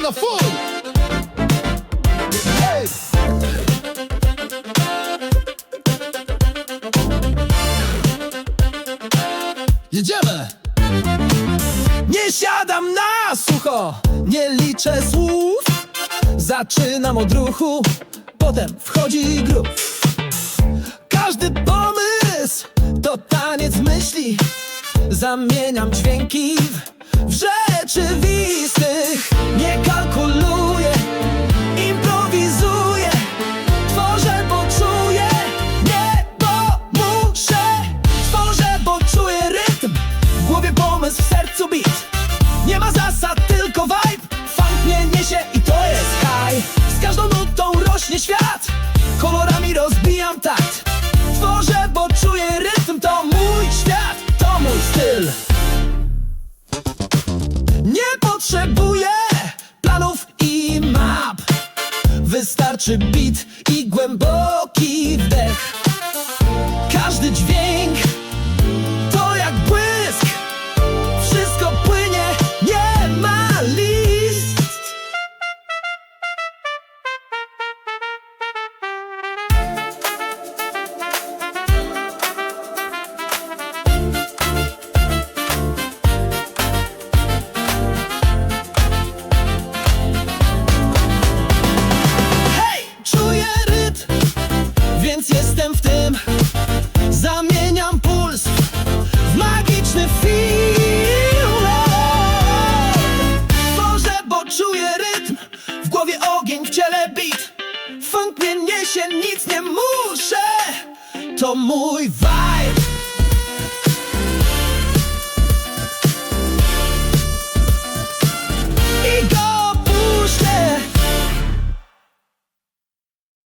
na full! Jedziemy! Nie siadam na sucho, nie liczę słów. Zaczynam od ruchu, potem wchodzi grób Każdy pomysł to taniec myśli. Zamieniam dźwięki w rzeczywistych. Nie kalkuluję, potrzebuję planów i map. Wystarczy beat i głęboki wdech. Każdy dźwięk beat. Funk mnie niesie, nic nie muszę. To mój vibe